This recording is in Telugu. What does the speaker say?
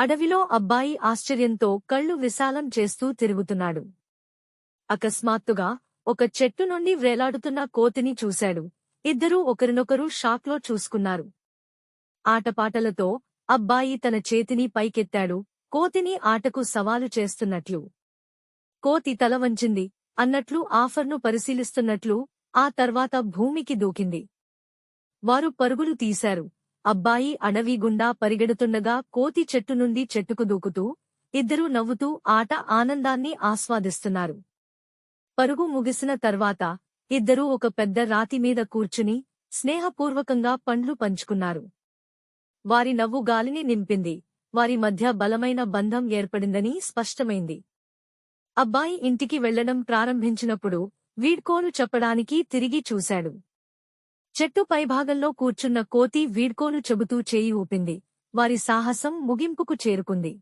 అడవిలో అబ్బాయి ఆశ్చర్యంతో కళ్ళు విశాలం చేస్తూ తిరుగుతున్నాడు. అకస్మాత్తుగా ఒక చెట్టు నుండి వ్రేలాడుతున్న కోతిని చూశాడు. ఇద్దరూ ఒకరినొకరు షాక్లో చూసుకున్నారు. ఆటపాటలతో అబ్బాయి తన చేతిని పైకెత్తాడు. కోతిని ఆటకు సవాలు చేస్తున్నట్లు. కోతి తల వంచింది. అన్నట్లు ఆఫర్ను పరిశీలిస్తున్నట్లు ఆ తర్వాత భూమికి దూకింది. వారు పరుగులు తీశారు. అబ్బాయి అడవి గుండా పరిగెడుతుండగా కోతి చెట్టు నుండి చెట్టుకు దూకుతూ ఇద్దరూ నవ్వుతూ ఆట ఆనందాన్ని ఆస్వాదిస్తున్నారు. పరుగు ముగిసిన తర్వాత ఇద్దరూ ఒక పెద్ద రాతి మీద కూర్చుని స్నేహపూర్వకంగా పండ్లు పంచుకున్నారు. వారి నవ్వు గాలిని నింపింది. వారి మధ్య బలమైన బంధం ఏర్పడిందని స్పష్టమైంది. అబ్బాయి ఇంటికి వెళ్ళడం ప్రారంభించినప్పుడు వీడ్కోలు చెప్పడానికి తిరిగి చూశాడు. చెట్టు పైభాగంలో కూర్చున్న కోతి వీడ్కోలు చెబుతూ చేయి ఊపింది. వారి సాహసం ముగింపుకు చేరుకుంది.